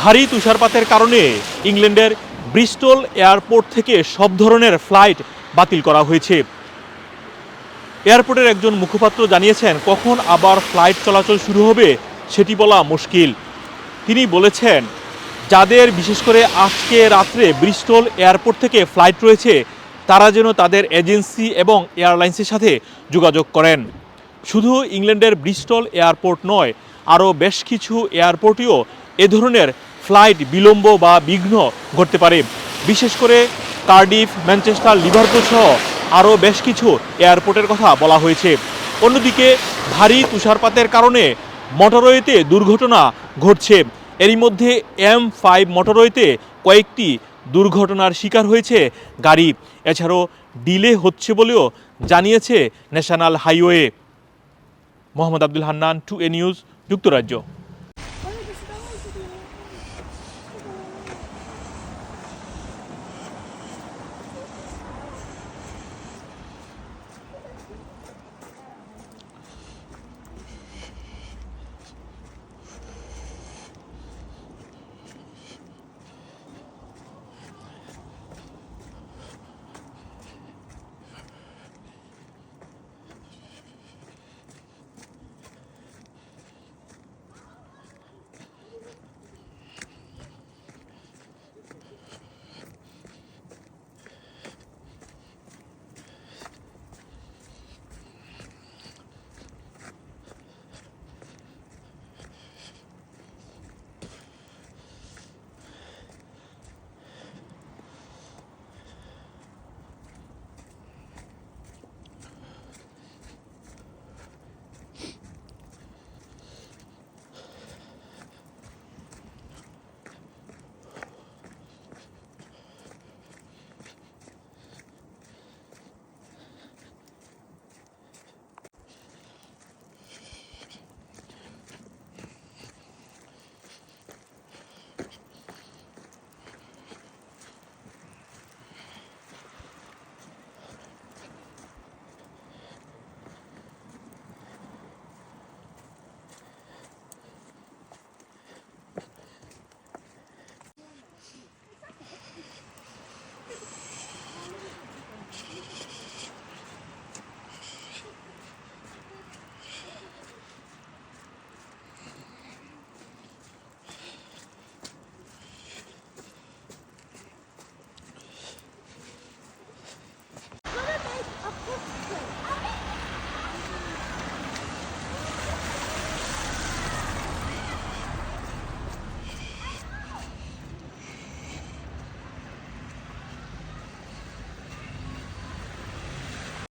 ভারী তুষারপাতের কারণে ইংল্যান্ডের ব্রিস্টল এয়ারপোর্ট থেকে সব ধরনের ফ্লাইট বাতিল করা হয়েছে। এয়ারপোর্টের একজন মুখপাত্র জানিয়েছেন, কখন আবার ফ্লাইট চলাচল শুরু হবে সেটি বলা মুশকিল। তিনি বলেছেন, যাদের বিশেষ করে আজকে রাত্রে ব্রিস্টল এয়ারপোর্ট থেকে ফ্লাইট রয়েছে, তারা যেন তাদের এজেন্সি এবং এয়ারলাইন্সের সাথে যোগাযোগ করেন। শুধু ইংল্যান্ডের ব্রিস্টল এয়ারপোর্ট নয় আরও বেশ কিছু এয়ারপোর্টেও এ ধরনের ফ্লাইট বিলম্ব বা বিঘ্ন ঘটতে পারে। বিশেষ করে কার্ডিফ, ম্যানচেস্টার, লিভারপুল সহ আরও বেশ কিছু এয়ারপোর্টের কথা বলা হয়েছে। অন্যদিকে ভারী তুষারপাতের কারণে মোটরওয়েতে দুর্ঘটনা ঘটছে। এরই মধ্যে এম ফাইভ মোটরওয়েতে কয়েকটি দুর্ঘটনার শিকার হয়েছে গাড়ি। এছাড়াও ডিলে হচ্ছে বলেও জানিয়েছে national highway. Mohammad Abdul Hannan, to a news যুক্তরাজ্য।